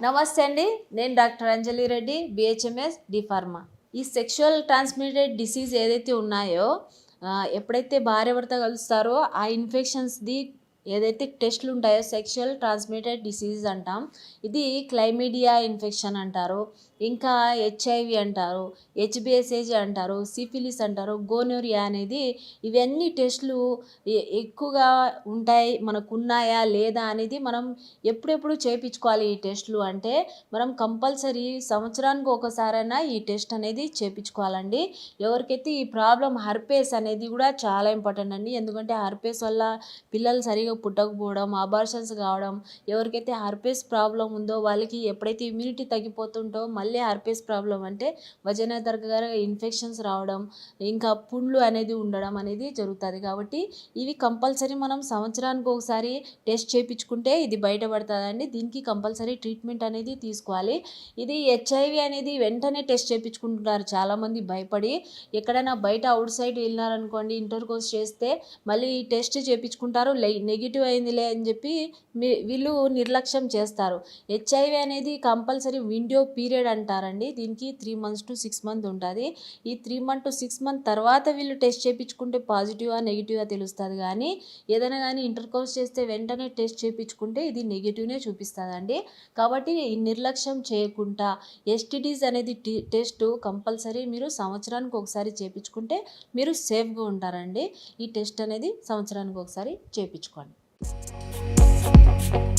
నమస్తే అండి నేను doctor Anjali Reddy BHMS D Pharma ఈ సెక్షువల్ ట్రాన్స్మిటెడ్ డిసీజ్ ఏదైతే ఉన్నాయో ఎప్పుడైతే భార్య భర్త కలుస్తారో ఆ ఇన్ఫెక్షన్స్ది ఏదైతే టెస్ట్లు ఉంటాయో సెక్షువల్ ట్రాన్స్మిటెడ్ డిసీజ్ అంటాం ఇది క్లైమీడియా ఇన్ఫెక్షన్ అంటారు ఇంకా హెచ్ఐవి అంటారు హెచ్బిఎస్ఏజీ అంటారు సిఫిలిస్ అంటారు గోనోరియా అనేది ఇవన్నీ టెస్ట్లు ఎక్కువగా ఉంటాయి మనకు ఉన్నాయా లేదా అనేది మనం ఎప్పుడెప్పుడు చేయించుకోవాలి ఈ టెస్ట్లు అంటే మనం కంపల్సరీ సంవత్సరానికి ఒకసారైనా ఈ టెస్ట్ అనేది చేయించుకోవాలండి ఎవరికైతే ఈ ప్రాబ్లం హర్పేస్ అనేది కూడా చాలా ఇంపార్టెంట్ అండి. ఎందుకంటే హర్పేస్ వల్ల పిల్లలు సరిగా పుట్టకపోవడం అబార్షన్స్ కావడం ఎవరికైతే హర్పేస్ ప్రాబ్లం ఉందో వాళ్ళకి ఎప్పుడైతే ఇమ్యూనిటీ తగ్గిపోతుంటో మళ్ళీ హర్పేస్ ప్రాబ్లం అంటే వజన దగ్గర ఇన్ఫెక్షన్స్ రావడం ఇంకా పుండ్లు అనేది ఉండడం అనేది జరుగుతుంది. కాబట్టి ఇవి కంపల్సరీ మనం సంవత్సరానికి ఒకసారి టెస్ట్ చేయించుకుంటే ఇది బయటపడుతుందండి. దీనికి కంపల్సరీ ట్రీట్మెంట్ అనేది తీసుకోవాలి. ఇది హెచ్ఐవి అనేది వెంటనే టెస్ట్ చేయించుకుంటున్నారు చాలామంది భయపడి. ఎక్కడైనా బయట అవుట్ సైడ్ వెళ్ళినారనుకోండి ఇంటర్ కోర్స్ చేస్తే మళ్ళీ ఈ టెస్ట్ చేయించుకుంటారు నెగిటివ్ అయిందిలే అని చెప్పి వీళ్ళు నిర్లక్ష్యం చేస్తారు. హెచ్ఐవి అనేది కంపల్సరీ విండో పీరియడ్ అంటారండి. దీనికి three months to six month ఉంటుంది. ఈ three month to six month తర్వాత వీళ్ళు టెస్ట్ చేయించుకుంటే పాజిటివా నెగిటివా తెలుస్తుంది. కానీ ఏదైనా కానీ ఇంటర్ కోర్స్ చేస్తే వెంటనే టెస్ట్ చేయించుకుంటే ఇది నెగిటివ్నే చూపిస్తుందండి. కాబట్టి ఈ నిర్లక్ష్యం చేయకుండా ఎస్టిడీస్ అనేది టెస్ట్ కంపల్సరీ మీరు సంవత్సరానికి ఒకసారి చేయించుకుంటే మీరు సేఫ్గా ఉంటారండి. ఈ టెస్ట్ అనేది సంవత్సరానికి ఒకసారి చేయించుకోండి life.